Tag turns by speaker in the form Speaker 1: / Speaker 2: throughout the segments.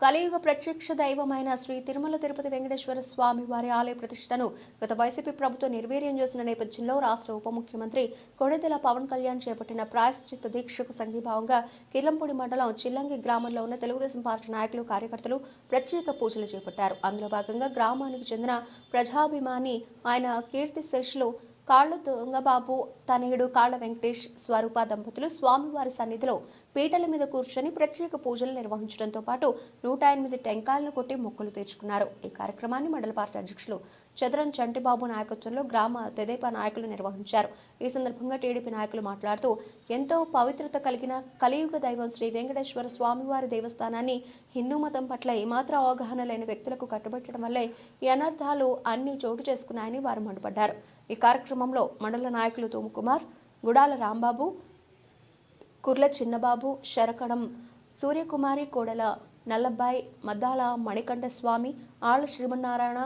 Speaker 1: కలియుగ ప్రత్యక్ష దైవమైన శ్రీ తిరుమల తిరుపతి వెంకటేశ్వర స్వామి వారి ఆలయ ప్రతిష్టను గత వైసీపీ ప్రభుత్వం నిర్వీర్యం చేసిన నేపథ్యంలో రాష్ట్ర ఉప ముఖ్యమంత్రి కొణిదెల పవన్ కళ్యాణ్ చేపట్టిన ప్రాయశ్చిత్త దీక్షకు సంఘీభావంగా కిర్లంపూడి మండలం చిల్లంగి గ్రామంలో ఉన్న తెలుగుదేశం పార్టీ నాయకులు కార్యకర్తలు ప్రత్యేక పూజలు చేపట్టారు. అందులో భాగంగా గ్రామానికి చెందిన ప్రజాభిమాని ఆయన కీర్తి శేషులు కాళ్ళ దొంగబాబు తనయుడు కాళ్ళ వెంకటేష్ స్వరూప దంపతులు స్వామివారి సన్నిధిలో పీటల మీద కూర్చొని ప్రత్యేక పూజలు నిర్వహించడంతో పాటు నూట ఎనిమిది టెంకాయలను కొట్టి మొక్కలు తీర్చుకున్నారు. ఈ కార్యక్రమాన్ని మండల పార్టీ అధ్యక్షులు చదరం చంటిబాబు నాయకత్వంలో గ్రామ తెదేపా నాయకులు నిర్వహించారు. ఈ సందర్భంగా టీడీపీ నాయకులు మాట్లాడుతూ ఎంతో పవిత్రత కలిగిన కలియుగ దైవం శ్రీ వెంకటేశ్వర స్వామివారి దేవస్థానాన్ని హిందూ మతం పట్ల ఏమాత్రం అవగాహన లేని వ్యక్తులకు కట్టుబెట్టడం వల్లే ఈ అనర్థాలు అన్ని చోటు చేసుకున్నాయని వారు మండిపడ్డారు. ఈ కార్యక్రమంలో మండల నాయకులు తోముకుమార్ గుడాల రాంబాబు కుర్ల చిన్నబాబు శరకణం సూర్యకుమారి కోడల నల్లబ్బాయి మద్దాల మణికంఠ స్వామి ఆళ్ళ శ్రీమన్నారాయణ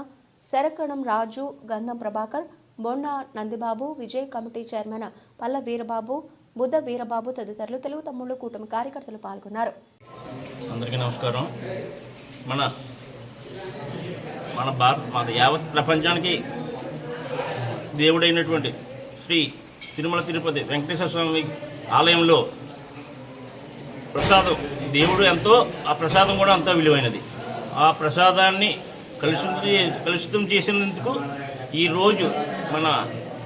Speaker 1: శరకణం రాజు గంధం ప్రభాకర్ బొండా నందిబాబు విజయ్ కమిటీ చైర్మన్ పల్ల వీరబాబు బుద్ధ వీరబాబు తదితరులు తెలుగు తమ్ముళ్ళు కూటమి కార్యకర్తలు పాల్గొన్నారు.
Speaker 2: అందరికీ నమస్కారం. మన మన భారత మన యావత్ ప్రపంచానికి దేవుడైనటువంటి శ్రీ తిరుమల తిరుపతి వెంకటేశ్వర స్వామి ఆలయంలో ప్రసాదం దేవుడు ఎంతో ఆ ప్రసాదం కూడా అంతో విలువైనది. ఆ ప్రసాదాన్ని కలుషితం కలుషితం చేసినందుకు ఈరోజు మన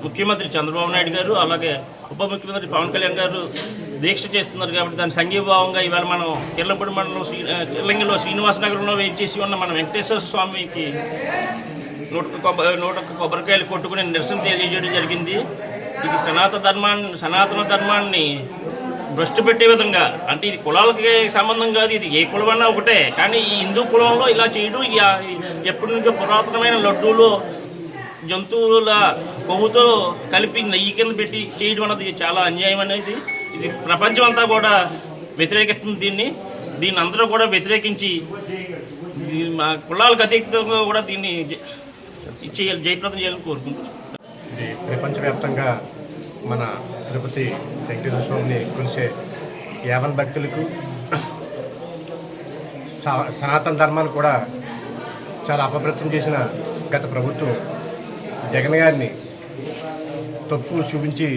Speaker 2: ముఖ్యమంత్రి చంద్రబాబు నాయుడు గారు అలాగే ఉప ముఖ్యమంత్రి పవన్ కళ్యాణ్ గారు దీక్ష చేస్తున్నారు కాబట్టి దాని సంఘీభావంగా ఇవాళ మనం కిర్లంపూడి మండలం శ్రీ కిర్లంగిలో శ్రీనివాస నగరంలో వేయించేసి ఉన్న మన వెంకటేశ్వర స్వామికి నూట కొబ్బరి నూట కొబ్బరికాయలు కొట్టుకుని నిరసన తెలియజేయడం జరిగింది. ఇది సనాతన ధర్మాన్ని సనాతన ధర్మాన్ని భ్రష్టు పెట్టే విధంగా అంటే ఇది కులాలకి సంబంధం కాదు ఇది ఏ కులమన్నా ఒకటే కానీ ఈ హిందూ కులంలో ఇలా చేయడం ఇక ఎప్పటి నుంచో పురాతనమైన లడ్డూలు జంతువుల కొవ్వుతో కలిపి నెయ్యి కింద పెట్టి చేయడం అన్నది చాలా అన్యాయం అనేది. ఇది ప్రపంచం అంతా కూడా వ్యతిరేకిస్తుంది దీన్ని. దీన్ని అందరూ కూడా వ్యతిరేకించి మా కులాలకు అతీతంగా కూడా దీన్ని చేయాలి జయప్రదం చేయాలని కోరుకుంటున్నాను
Speaker 3: ఇది ప్రపంచవ్యాప్తంగా మన తిరుపతి వెంకటేశ్వర స్వామిని కొలిసే యావన్ భక్తులకు స- సనాతన ధర్మాన్ని కూడా చాలా అపప్రతం చేసిన గత ప్రభుత్వం జగన్ గారిని తప్పు చూపించి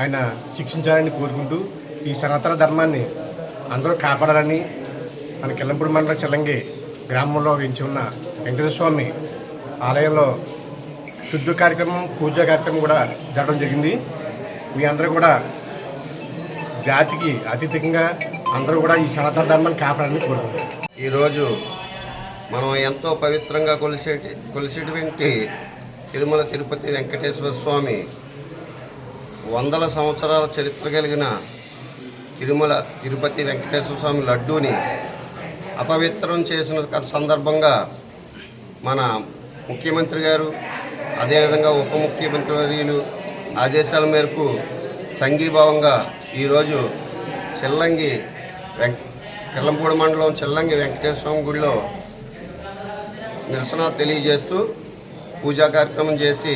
Speaker 3: ఆయన శిక్షించాలని కోరుకుంటూ ఈ సనాతన ధర్మాన్ని అందరూ కాపాడాలని మన కిల్లంపూడి మండలం చిల్లంగి గ్రామంలో వేయించి ఉన్న వెంకటేశ్వర స్వామి ఆలయంలో శుద్ధ కార్యక్రమం పూజ కార్యక్రమం కూడా జరగడం జరిగింది. మీ అందరూ కూడా జాతికి అతీతంగా అందరూ కూడా ఈ సనాతన ధర్మాన్ని కాపాడాలని కోరుకుంటున్నాం
Speaker 4: ఈరోజు మనం ఎంతో పవిత్రంగా కొలిసేటి కొలిసేటువంటి తిరుమల తిరుపతి వెంకటేశ్వర స్వామి వందల సంవత్సరాల చరిత్ర కలిగిన తిరుమల తిరుపతి వెంకటేశ్వర స్వామి లడ్డూని అపవిత్రం చేసిన సందర్భంగా మన ముఖ్యమంత్రి గారు అదేవిధంగా ఉప ముఖ్యమంత్రి వర్యులు ఆదేశాల మేరకు సంఘీభావంగా ఈరోజు చెల్లంగి వెంక కిల్లంపూడి మండలం చెల్లంగి వెంకటేశ్వర స్వామి గుడిలో నిరసన తెలియజేస్తూ పూజా కార్యక్రమం చేసి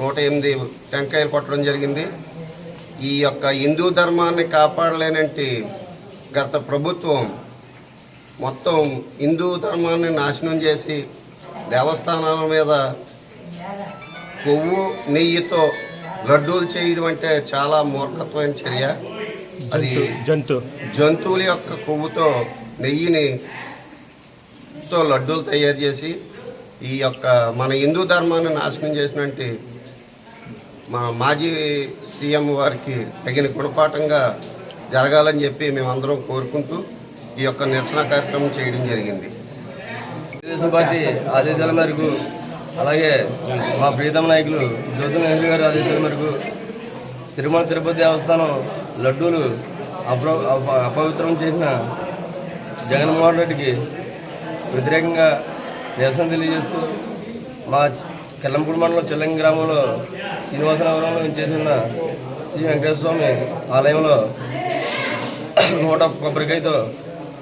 Speaker 4: నూట ఎనిమిది టెంకాయలు కొట్టడం జరిగింది. ఈ యొక్క హిందూ ధర్మాన్ని కాపాడలేనంటి గత ప్రభుత్వం మొత్తం హిందూ ధర్మాన్ని నాశనం చేసి దేవస్థానాల మీద కొవ్వు నెయ్యితో లడ్డూలు చేయడం అంటే చాలా మూర్ఖత్వమైన చర్య. అది
Speaker 3: జంతు.
Speaker 4: జంతువుల యొక్క కొవ్వుతో నెయ్యిని తో లడ్డూలు తయారు చేసి ఈ యొక్క మన హిందూ ధర్మాన్ని నాశనం చేసినట్టు మా మాజీ సీఎం వారికి తగిన గుణపాఠంగా జరగాలని చెప్పి మేమందరం కోరుకుంటూ ఈ యొక్క నిరసన కార్యక్రమం చేయడం జరిగింది.
Speaker 5: తెలుగుదేశం పార్టీ ఆదేశాల మేరకు అలాగే మా ప్రీతమ నాయకులు జ్యోతి నెహ్రూ గారి ఆదేశాల మేరకు తిరుమల తిరుపతి దేవస్థానం లడ్డూలు అప్ర అప- అపవిత్రం చేసిన జగన్మోహన్ రెడ్డికి వ్యతిరేకంగా నిరసన తెలియజేస్తూ మా కెల్లంపూడి మండలం చెల్లంగి గ్రామంలో శ్రీనివాసనగరంలో చేసిన శ్రీ వెంకటేశ్వర స్వామి ఆలయంలో నూట కొబ్బరికాయతో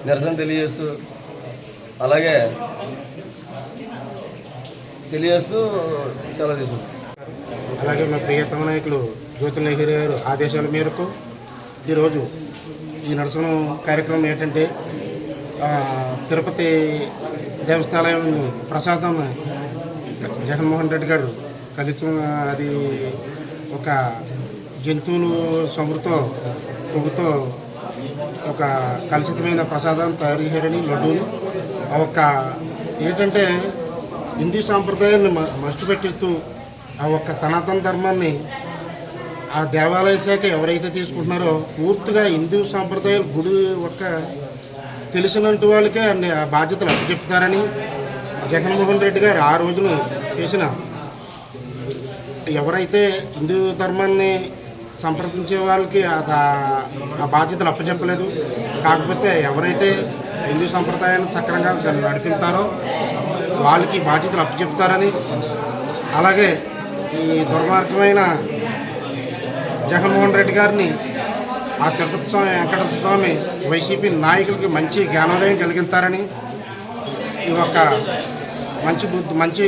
Speaker 5: నిరసన తెలియజేస్తూ అలాగే తెలియజేస్తూ సెలవు తీసుకుంటాం
Speaker 3: అలాగే మా ప్రియతమ నాయకులు జ్యోతి నెహ్రూ గారు ఆదేశాల మేరకు ఈరోజు ఈ నరసనం కార్యక్రమం ఏంటంటే
Speaker 6: తిరుపతి దేవస్థానం ప్రసాదం జగన్మోహన్ రెడ్డి గారు కలిసి అది ఒక జంతువులు సొమ్ముతో కొవ్వుతో ఒక కలుషితమైన ప్రసాదం తయారు చేయాలని లడ్డూలు. ఆ ఒక ఏంటంటే హిందూ సాంప్రదాయాన్ని మ- పెట్టిస్తూ ఆ ఒక్క సనాతన ధర్మాన్ని ఆ దేవాలయ శాఖ ఎవరైతే తీసుకుంటున్నారో పూర్తిగా హిందూ సాంప్రదాయాలు గుడి ఒక్క తెలిసినంటి వాళ్ళకే అన్ని బాధ్యతలు అప్పచెప్తారని జగన్మోహన్ రెడ్డి గారు ఆ రోజున చేసిన ఎవరైతే హిందూ ధర్మాన్ని సంప్రదించే వాళ్ళకి ఆ- ఆ- బాధ్యతలు అప్పచెప్పలేదు. కాకపోతే ఎవరైతే హిందూ సంప్రదాయాన్ని సక్రంగా నడిపిస్తారో వాళ్ళకి బాధ్యతలు అప్పచెప్తారని అలాగే ఈ దుర్మార్గమైన జగన్మోహన్ రెడ్డి గారిని ఆ తిరుపతి స్వామి వెంకటేశ్వర స్వామి వైసీపీ నాయకులకి మంచి జ్ఞానోదయం కలిగిస్తారని ఈ యొక్క మంచి బుద్ధి మంచి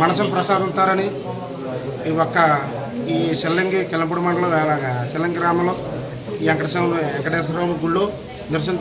Speaker 6: మనసును ప్రసాదిస్తారని ఈ ఒక్క ఈ శిల్లంగి కిలంపూడి మండలం అలాగా శిల్లంగి గ్రామంలో ఈ వెంకటేశ్వర వెంకటేశ్వరరావు గుళ్ళో నిరసన తెలు